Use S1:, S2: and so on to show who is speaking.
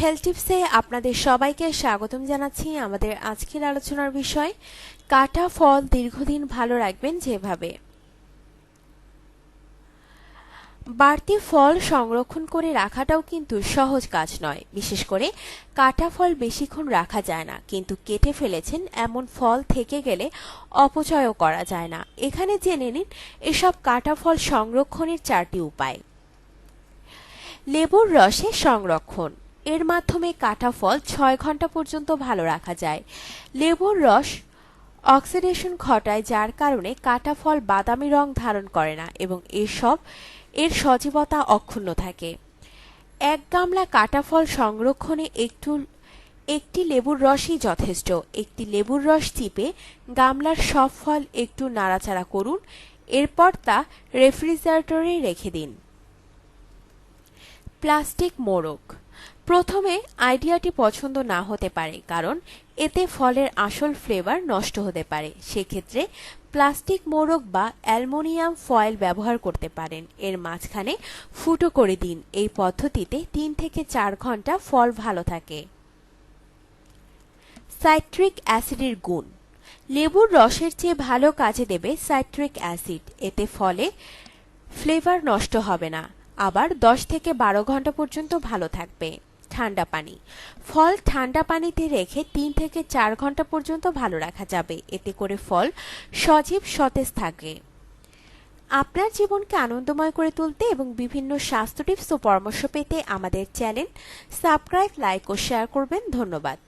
S1: Health টিপসে আপনাদের সবাইকে স্বাগতম জানাচ্ছি আমাদের আজকের আলোচনার বিষয়, কাটা ফল দীর্ঘদিন ভালো রাখবেন যেভাবে। বাড়তি ফল সংরক্ষণ করে রাখাটাও কিন্তু সহজ কাজ নয়। বিশেষ করে কাটা ফল বেশিক্ষণ রাখা যায় না, কিন্তু কেটে ফেলেছেন এমন ফল থেকে গেলে অপচয়ও করা যায় না। এখানে জেনে নিন এসব কাটা ফল সংরক্ষণের চারটি উপায়। লেবুর রসে সংরক্ষণ। এর মাধ্যমে কাটা ফল ছয় ঘণ্টা পর্যন্ত ভালো রাখা যায়। লেবুর রস অক্সিডেশন ঘটায়, যার কারণে কাটা ফল বাদামি রং ধারণ করে না এবং এসব এর সজীবতা অক্ষুণ্ণ থাকে। এক গামলা কাটা ফল সংরক্ষণে একটু, একটি লেবুর রসই যথেষ্ট। একটি লেবুর রস চিপে গামলার সব ফল একটু নাড়াচাড়া করুন, এরপর তা রেফ্রিজারেটরে রেখে দিন। প্লাস্টিক মোড়ক প্রথমে আইডিয়াটি পছন্দ না হতে পারে, কারণ এতে ফলের আসল ফ্লেভার নষ্ট হতে পারে। সেক্ষেত্রে প্লাস্টিক মোড়ক বা অ্যালমোনিয়াম ফয়েল ব্যবহার করতে পারেন। এর মাঝখানে ফুটো করে দিন। এই পদ্ধতিতে তিন থেকে চার ঘণ্টা ফল ভালো থাকে। সাইট্রিক অ্যাসিডের গুণ। লেবুর রসের চেয়ে ভালো কাজে দেবে সাইট্রিক অ্যাসিড এতে ফলে ফ্লেভার নষ্ট হবে না। আবার দশ থেকে বারো ঘণ্টা পর্যন্ত ভালো থাকবে। ঠান্ডা পানি। ফল ঠান্ডা পানিতে রেখে তিন থেকে চার ঘণ্টা পর্যন্ত ভালো রাখা যাবে। এতে করে ফল সজীব সতেজ থাকে। আপনার জীবনকে আনন্দময় করে তুলতে এবং বিভিন্ন স্বাস্থ্য টিপস ও পরামর্শ পেতে আমাদের চ্যানেল সাবস্ক্রাইব, লাইক ও শেয়ার করবেন। ধন্যবাদ।